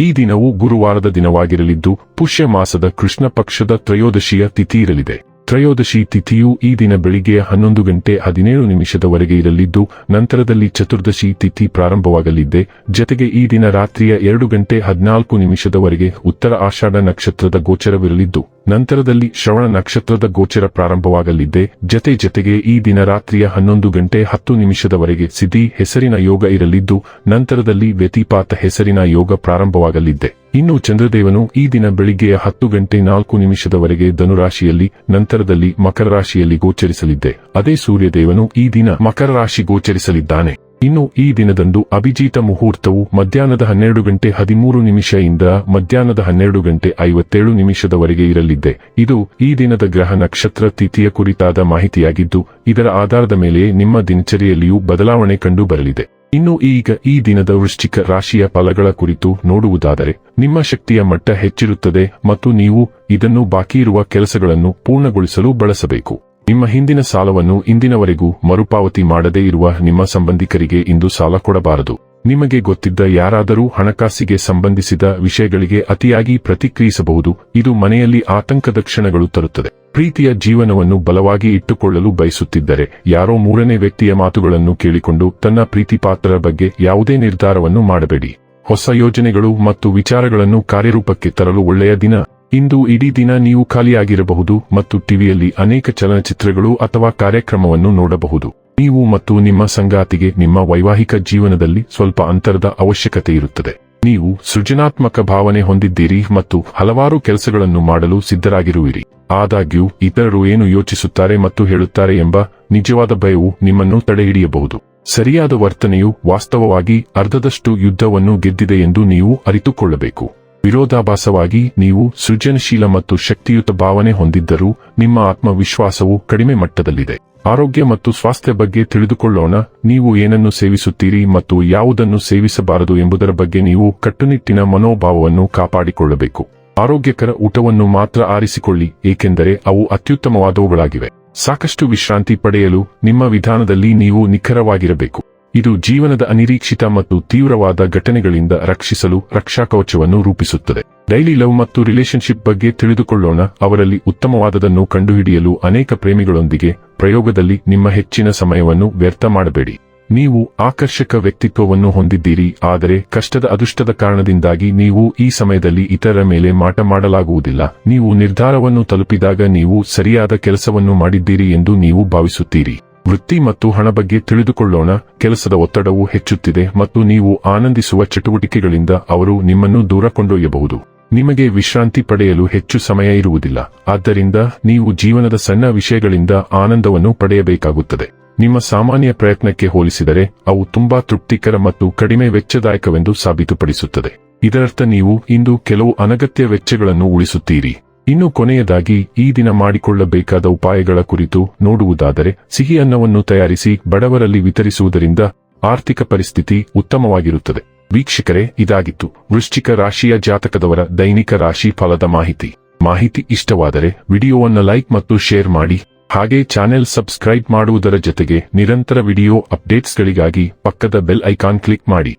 ಈ ದಿನವು ಗುರುವಾರದ ದಿನವಾಗಿರಲಿದ್ದು ಪುಷ್ಯ ಮಾಸದ ಕೃಷ್ಣ ಪಕ್ಷದ ತ್ರಯೋದಶಿಯ ತಿಥಿ ಇರಲಿದೆ ತ್ರಯೋದಶಿ ತಿಥಿಯು ಈ ದಿನ ಬೆಳಿಗ್ಗೆ ಹನ್ನೊಂದು ಗಂಟೆ ಹದಿನೇಳು ನಿಮಿಷದವರೆಗೆ ಇರಲಿದ್ದು, ನಂತರದಲ್ಲಿ ಚತುರ್ದಶಿ ತಿಥಿ ಪ್ರಾರಂಭವಾಗಲಿದೆ ಜತೆಗೆ ಈ ದಿನ ರಾತ್ರಿಯ ಎರಡು ಗಂಟೆ ಹದಿನಾಲ್ಕು ನಿಮಿಷದವರೆಗೆ ಉತ್ತರ ಆಷಾಢ ನಕ್ಷತ್ರದ ಗೋಚರವಿರಲಿದ್ದು ನಂತರದಲ್ಲಿ ಶ್ರವಣ ನಕ್ಷತ್ರದ ಗೋಚರ ಪ್ರಾರಂಭವಾಗಲಿದ್ದೆ ಜತೆ ಜತೆಗೆ ಈ ದಿನ ರಾತ್ರಿಯ ಹನ್ನೊಂದು ಗಂಟೆ ಹತ್ತು ನಿಮಿಷದವರೆಗೆ ಸಿದ್ಧಿ ಹೆಸರಿನ ಯೋಗ ಇರಲಿದ್ದು, ನಂತರದಲ್ಲಿ ವ್ಯತಿಪಾತ ಹೆಸರಿನ ಯೋಗ ಪ್ರಾರಂಭವಾಗಲಿದ್ದೆ ಇನ್ನು ಚಂದ್ರದೇವನು ಈ ದಿನ ಬೆಳಿಗ್ಗೆಯ ಹತ್ತು ಗಂಟೆ ನಾಲ್ಕು ನಿಮಿಷದವರೆಗೆ ಧನುರಾಶಿಯಲ್ಲಿ, ನಂತರದಲ್ಲಿ ಮಕರ ರಾಶಿಯಲ್ಲಿ ಗೋಚರಿಸಲಿದ್ದೆ ಅದೇ ಸೂರ್ಯದೇವನು ಈ ದಿನ ಮಕರ ರಾಶಿ ಗೋಚರಿಸಲಿದ್ದಾನೆ. ಇನ್ನು ಈ ದಿನದಂದು ಅಭಿಜಿತ ಮುಹೂರ್ತವು ಮಧ್ಯಾಹ್ನದ ಹನ್ನೆರಡು ಗಂಟೆ ಹದಿಮೂರು ನಿಮಿಷದಿಂದ ಮಧ್ಯಾಹ್ನದ ಹನ್ನೆರಡು ಗಂಟೆ ಐವತ್ತೇಳು ನಿಮಿಷದವರೆಗೆ ಇರಲಿದೆ ಇದು ಈ ದಿನದ ಗ್ರಹ ನಕ್ಷತ್ರ ತಿಥಿಯ ಕುರಿತಾದ ಮಾಹಿತಿಯಾಗಿದ್ದು, ಇದರ ಆಧಾರದ ಮೇಲೆ ನಿಮ್ಮ ದಿನಚರಿಯಲ್ಲಿಯೂ ಬದಲಾವಣೆ ಕಂಡು ಬರಲಿದೆ. ಇನ್ನು ಈಗ ಈ ದಿನದ ವೃಶ್ಚಿಕ ರಾಶಿಯ ಫಲಗಳ ಕುರಿತು ನೋಡುವುದಾದರೆ, ನಿಮ್ಮ ಶಕ್ತಿಯ ಮಟ್ಟ ಹೆಚ್ಚಿರುತ್ತದೆ ಮತ್ತು ನೀವು ಇದನ್ನು ಬಾಕಿ ಇರುವ ಕೆಲಸಗಳನ್ನು ಪೂರ್ಣಗೊಳಿಸಲು ಬಳಸಬೇಕು. ನಿಮ್ಮ ಹಿಂದಿನ ಸಾಲವನ್ನು ಇಂದಿನವರೆಗೂ ಮರುಪಾವತಿ ಮಾಡದೇ ಇರುವ ನಿಮ್ಮ ಸಂಬಂಧಿಕರಿಗೆ ಇಂದು ಸಾಲ ಕೊಡಬಾರದು. ನಿಮಗೆ ಗೊತ್ತಿದ್ದ ಯಾರಾದರೂ ಹಣಕಾಸಿಗೆ ಸಂಬಂಧಿಸಿದ ವಿಷಯಗಳಿಗೆ ಅತಿಯಾಗಿ ಪ್ರತಿಕ್ರಿಯಿಸಬಹುದು. ಇದು ಮನೆಯಲ್ಲಿ ಆತಂಕದ ಕ್ಷಣಗಳು ತರುತ್ತದೆ. ಪ್ರೀತಿಯ ಜೀವನವನ್ನು ಬಲವಾಗಿ ಇಟ್ಟುಕೊಳ್ಳಲು ಬಯಸುತ್ತಿದ್ದರೆ ಯಾರೋ ಮೂರನೇ ವ್ಯಕ್ತಿಯ ಮಾತುಗಳನ್ನು ಕೇಳಿಕೊಂಡು ತನ್ನ ಪ್ರೀತಿಪಾತ್ರರ ಬಗ್ಗೆ ಯಾವುದೇ ನಿರ್ಧಾರವನ್ನು ಮಾಡಬೇಡಿ. ಹೊಸ ಯೋಜನೆಗಳು ಮತ್ತು ವಿಚಾರಗಳನ್ನು ಕಾರ್ಯರೂಪಕ್ಕೆ ತರಲು ಒಳ್ಳೆಯ ದಿನ. ಇಂದು ಇಡೀ ದಿನ ನೀವು ಖಾಲಿಯಾಗಿರಬಹುದು ಮತ್ತು ಟಿವಿಯಲ್ಲಿ ಅನೇಕ ಚಲನಚಿತ್ರಗಳು ಅಥವಾ ಕಾರ್ಯಕ್ರಮವನ್ನು ನೋಡಬಹುದು. ನೀವು ಮತ್ತು ನಿಮ್ಮ ಸಂಗಾತಿಗೆ ನಿಮ್ಮ ವೈವಾಹಿಕ ಜೀವನದಲ್ಲಿ ಸ್ವಲ್ಪ ಅಂತರದ ಅವಶ್ಯಕತೆ ಇರುತ್ತದೆ. ನೀವು ಸೃಜನಾತ್ಮಕ ಭಾವನೆ ಹೊಂದಿದ್ದೀರಿ ಮತ್ತು ಹಲವಾರು ಕೆಲಸಗಳನ್ನು ಮಾಡಲು ಸಿದ್ಧರಾಗಿರುವಿರಿ. ಆದಾಗ್ಯೂ, ಇತರರು ಏನು ಯೋಚಿಸುತ್ತಾರೆ ಮತ್ತು ಹೇಳುತ್ತಾರೆ ಎಂಬ ನಿಜವಾದ ಭಯವು ನಿಮ್ಮನ್ನು ತಡೆಹಿಡಿಯಬಹುದು. ಸರಿಯಾದ ವರ್ತನೆಯು ವಾಸ್ತವವಾಗಿ ಅರ್ಧದಷ್ಟು ಯುದ್ಧವನ್ನು ಗೆದ್ದಿದೆ ಎಂದು ನೀವು ಅರಿತುಕೊಳ್ಳಬೇಕು. ವಿರೋಧಾಭಾಸವಾಗಿ ನೀವು ಸೃಜನಶೀಲ ಮತ್ತು ಶಕ್ತಿಯುತ ಭಾವನೆ ಹೊಂದಿದ್ದರೂ ನಿಮ್ಮ ಆತ್ಮವಿಶ್ವಾಸವು ಕಡಿಮೆ ಮಟ್ಟದಲ್ಲಿದೆ. ಆರೋಗ್ಯ ಮತ್ತು ಸ್ವಾಸ್ಥ್ಯ ಬಗ್ಗೆ ತಿಳಿದುಕೊಳ್ಳೋಣ. ನೀವು ಏನನ್ನು ಸೇವಿಸುತ್ತೀರಿ ಮತ್ತು ಯಾವುದನ್ನು ಸೇವಿಸಬಾರದು ಎಂಬುದರ ಬಗ್ಗೆ ನೀವು ಕಟ್ಟುನಿಟ್ಟಿನ ಮನೋಭಾವವನ್ನು ಕಾಪಾಡಿಕೊಳ್ಳಬೇಕು. ಆರೋಗ್ಯಕರ ಊಟವನ್ನು ಮಾತ್ರ ಆರಿಸಿಕೊಳ್ಳಿ, ಏಕೆಂದರೆ ಅವು ಅತ್ಯುತ್ತಮವಾದವುಗಳಾಗಿವೆ. ಸಾಕಷ್ಟು ವಿಶ್ರಾಂತಿ ಪಡೆಯಲು ನಿಮ್ಮ ವಿಧಾನದಲ್ಲಿ ನೀವು ನಿಖರವಾಗಿರಬೇಕು. ಇದು ಜೀವನದ ಅನಿರೀಕ್ಷಿತ ಮತ್ತು ತೀವ್ರವಾದ ಘಟನೆಗಳಿಂದ ರಕ್ಷಿಸಲು ರಕ್ಷಾ ಕವಚವನ್ನು ರೂಪಿಸುತ್ತದೆ. ಡೈಲಿ ಲವ್ ಮತ್ತು ರಿಲೇಶನ್ಶಿಪ್ ಬಗ್ಗೆ ತಿಳಿದುಕೊಳ್ಳೋಣ. ಅವರಲ್ಲಿ ಉತ್ತಮವಾದದನ್ನು ಕಂಡುಹಿಡಿಯಲು ಅನೇಕ ಪ್ರೇಮಿಗಳೊಂದಿಗೆ ಪ್ರಯೋಗದಲ್ಲಿ ನಿಮ್ಮ ಹೆಚ್ಚಿನ ಸಮಯವನ್ನು ವ್ಯರ್ಥ ಮಾಡಬೇಡಿ. ನೀವು ಆಕರ್ಷಕ ವ್ಯಕ್ತಿತ್ವವನ್ನು ಹೊಂದಿದ್ದೀರಿ, ಆದರೆ ಕಷ್ಟದ ಅದೃಷ್ಟದ ಕಾರಣದಿಂದಾಗಿ ನೀವು ಈ ಸಮಯದಲ್ಲಿ ಇತರರ ಮೇಲೆ ಮಾಟ ಮಾಡಲಾಗುವುದಿಲ್ಲ. ನೀವು ನಿರ್ಧಾರವನ್ನು ತಲುಪಿದಾಗ ನೀವು ಸರಿಯಾದ ಕೆಲಸವನ್ನು ಮಾಡಿದ್ದೀರಿ ಎಂದು ನೀವು ಭಾವಿಸುತ್ತೀರಿ. ವೃತ್ತಿ ಮತ್ತು ಹಣ ಬಗ್ಗೆ ತಿಳಿದುಕೊಳ್ಳೋಣ. ಕೆಲಸದ ಒತ್ತಡವು ಹೆಚ್ಚುತ್ತಿದೆ ಮತ್ತು ನೀವು ಆನಂದಿಸುವ ಚಟುವಟಿಕೆಗಳಿಂದ ಅವರು ನಿಮ್ಮನ್ನು ದೂರ ಕೊಂಡೊಯ್ಯಬಹುದು. ನಿಮಗೆ ವಿಶ್ರಾಂತಿ ಪಡೆಯಲು ಹೆಚ್ಚು ಸಮಯ ಇರುವುದಿಲ್ಲ. ಆದ್ದರಿಂದ ನೀವು ಜೀವನದ ಸಣ್ಣ ವಿಷಯಗಳಿಂದ ಆನಂದವನ್ನು ಪಡೆಯಬೇಕಾಗುತ್ತದೆ. ನಿಮ್ಮ ಸಾಮಾನ್ಯ ಪ್ರಯತ್ನಕ್ಕೆ ಹೋಲಿಸಿದರೆ, ಅವು ತುಂಬಾ ತೃಪ್ತಿಕರ ಮತ್ತು ಕಡಿಮೆ ವೆಚ್ಚದಾಯಕವೆಂದು ಸಾಬೀತುಪಡಿಸುತ್ತದೆ. ಇದರರ್ಥ ನೀವು ಇಂದು ಕೆಲವು ಅನಗತ್ಯ ವೆಚ್ಚಗಳನ್ನು ಉಳಿಸುತ್ತೀರಿ. ಇನ್ನು ಕೊನೆಯದಾಗಿ ಈ ದಿನ ಮಾಡಿಕೊಳ್ಳಬೇಕಾದ ಉಪಾಯಗಳ ಕುರಿತು ನೋಡುವುದಾದರೆ ಸಿಹಿ ಅನ್ನವನ್ನು ತಯಾರಿಸಿ ಬಡವರಲ್ಲಿ ವಿತರಿಸುವುದರಿಂದ ಆರ್ಥಿಕ ಪರಿಸ್ಥಿತಿ ಉತ್ತಮವಾಗಿರುತ್ತದೆ. ವೀಕ್ಷಕರೇ, ಇದಾಗಿತ್ತು ವೃಶ್ಚಿಕ ರಾಶಿಯ ಜಾತಕದವರ ದೈನಿಕ ರಾಶಿ ಫಲದ ಮಾಹಿತಿ. ಮಾಹಿತಿ ಇಷ್ಟವಾದರೆ ವಿಡಿಯೋವನ್ನು ಲೈಕ್ ಮತ್ತು ಶೇರ್ ಮಾಡಿ, ಹಾಗೆ ಚಾನೆಲ್ ಸಬ್ಸ್ಕ್ರೈಬ್ ಮಾಡುವುದರ ಜೊತೆಗೆ ನಿರಂತರ ವಿಡಿಯೋ ಅಪ್ಡೇಟ್ಸ್ಗಳಿಗಾಗಿ ಪಕ್ಕದ ಬೆಲ್ ಐಕಾನ್ ಕ್ಲಿಕ್ ಮಾಡಿ.